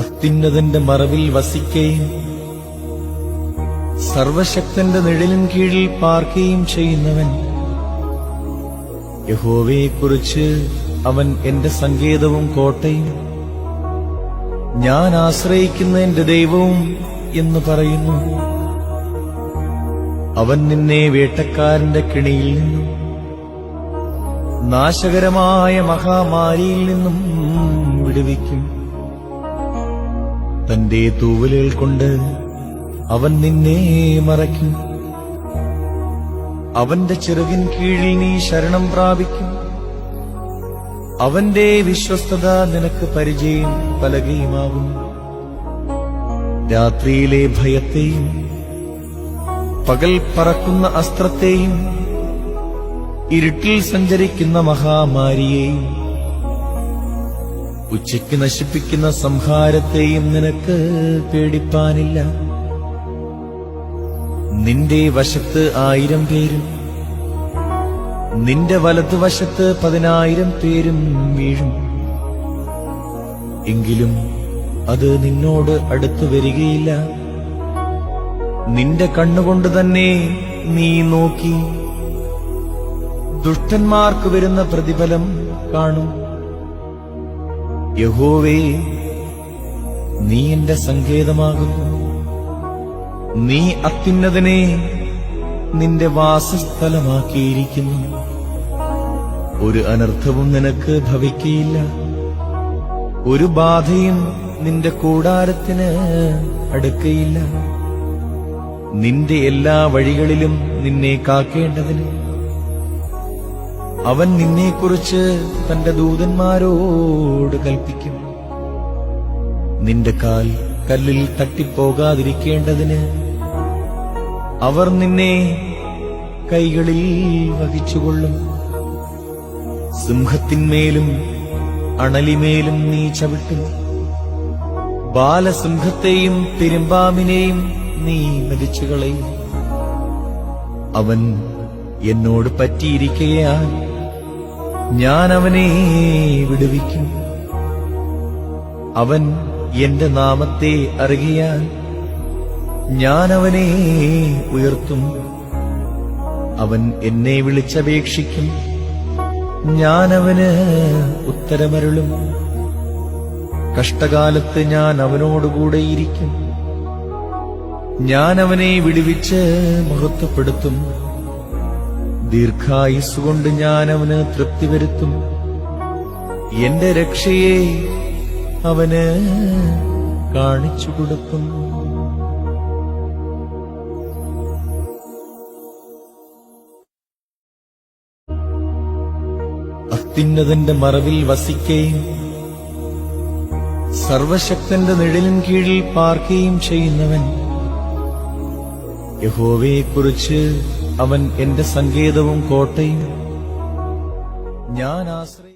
അത്യുന്നതന്റെ മറവിൽ വസിക്കുകയും സർവശക്തന്റെ നിഴലിൻ കീഴിൽ പാർക്കുകയും ചെയ്യുന്നവൻ. യഹോവയെക്കുറിച്ച് അവൻ എന്റെ സങ്കേതവും കോട്ടയും ഞാൻ ആശ്രയിക്കുന്ന എന്റെ ദൈവവും എന്ന് പറയുന്നു. അവൻ നിന്നെ വേട്ടക്കാരന്റെ കിണിയിൽ നിന്നും നാശകരമായ മഹാമാരിയിൽ നിന്നും വിടുവിക്കും. തന്റെ തൂവലുകൾ കൊണ്ട് അവൻ നിന്നെ മറയ്ക്കും. അവന്റെ ചിറകിൻ കീഴിൽ നീ ശരണം പ്രാപിക്കും. അവന്റെ വിശ്വസ്തത നിനക്ക് പരിചയം പലകയുമാകും. രാത്രിയിലെ ഭയത്തെയും പകൽ പറക്കുന്ന അസ്ത്രത്തെയും ഇരുട്ടിൽ സഞ്ചരിക്കുന്ന മഹാമാരിയെയും ഉച്ചയ്ക്ക് നശിപ്പിക്കുന്ന സംഹാരത്തെയും നിനക്ക് പേടിപ്പാനില്ല. നിന്റെ വശത്ത് ആയിരം പേരും നിന്റെ വലതുവശത്ത് പതിനായിരം പേരും വീഴും. എങ്കിലും അത് നിന്നോട് അടുത്തു വരികയില്ല. നിന്റെ കണ്ണുകൊണ്ട് തന്നെ നീ നോക്കി. ദുഷ്ടന്മാർക്ക് വരുന്ന പ്രതിഫലം കാണും. യഹോവേ നീ എന്റെ സങ്കേതമാകുന്നു. നീ അത്യുന്നതനെ നിന്റെ വാസസ്ഥലമാക്കിയിരിക്കുന്നു. ഒരു അനർത്ഥവും നിനക്ക് ഭവിക്കയില്ല. ഒരു ബാധയും നിന്റെ കൂടാരത്തിന് അടുക്കയില്ല. നിന്റെ എല്ലാ വഴികളിലും നിന്നെ കാക്കേണ്ടതിന് അവൻ നിന്നെക്കുറിച്ച് തന്റെ ദൂതന്മാരോട് കൽപ്പിക്കും നിന്റെ കാൽ കല്ലിൽ തട്ടിപ്പോകാതിരിക്കേണ്ടതിന് അവർ നിന്നെ കൈകളിൽ വഹിച്ചുകൊള്ളും. സിംഹത്തിന്മേലും അണലിമേലും നീ ചവിട്ടും. ബാലസിംഹത്തെയും തിരുമ്പാമിനെയും നീ മരിച്ചുകളയും അവൻ എന്നോട് പറ്റിയിരിക്കയാൽ ഞാൻ അവനെ വിടുവിക്കും. അവൻ എന്റെ നാമത്തെ അറിയാൻ ഞാൻ അവനെ ഉയർത്തും. അവൻ എന്നെ വിളിച്ചപേക്ഷിക്കും. ഞാൻ അവന് ഉത്തരമരുളും. കഷ്ടകാലത്ത് ഞാൻ അവനോടുകൂടെയിരിക്കും ഞാൻ അവനെ വിടുവിച്ച് മഹത്വപ്പെടുത്തും. ദീർഘായുസ്സുകൊണ്ട് ഞാൻ അവന് തൃപ്തി വരുത്തും. എന്റെ രക്ഷയെ അവന് കാണിച്ചു കൊടുക്കും. അത്യുന്നതന്റെ മറവിൽ വസിക്കുകയും സർവശക്തന്റെ നിഴലിൻ കീഴിൽ പാർക്കുകയും ചെയ്യുന്നവൻ യഹോവയെക്കുറിച്ച് അവൻ എന്റെ സങ്കേതവും കോട്ടയും ഞാൻ ആശ്രയി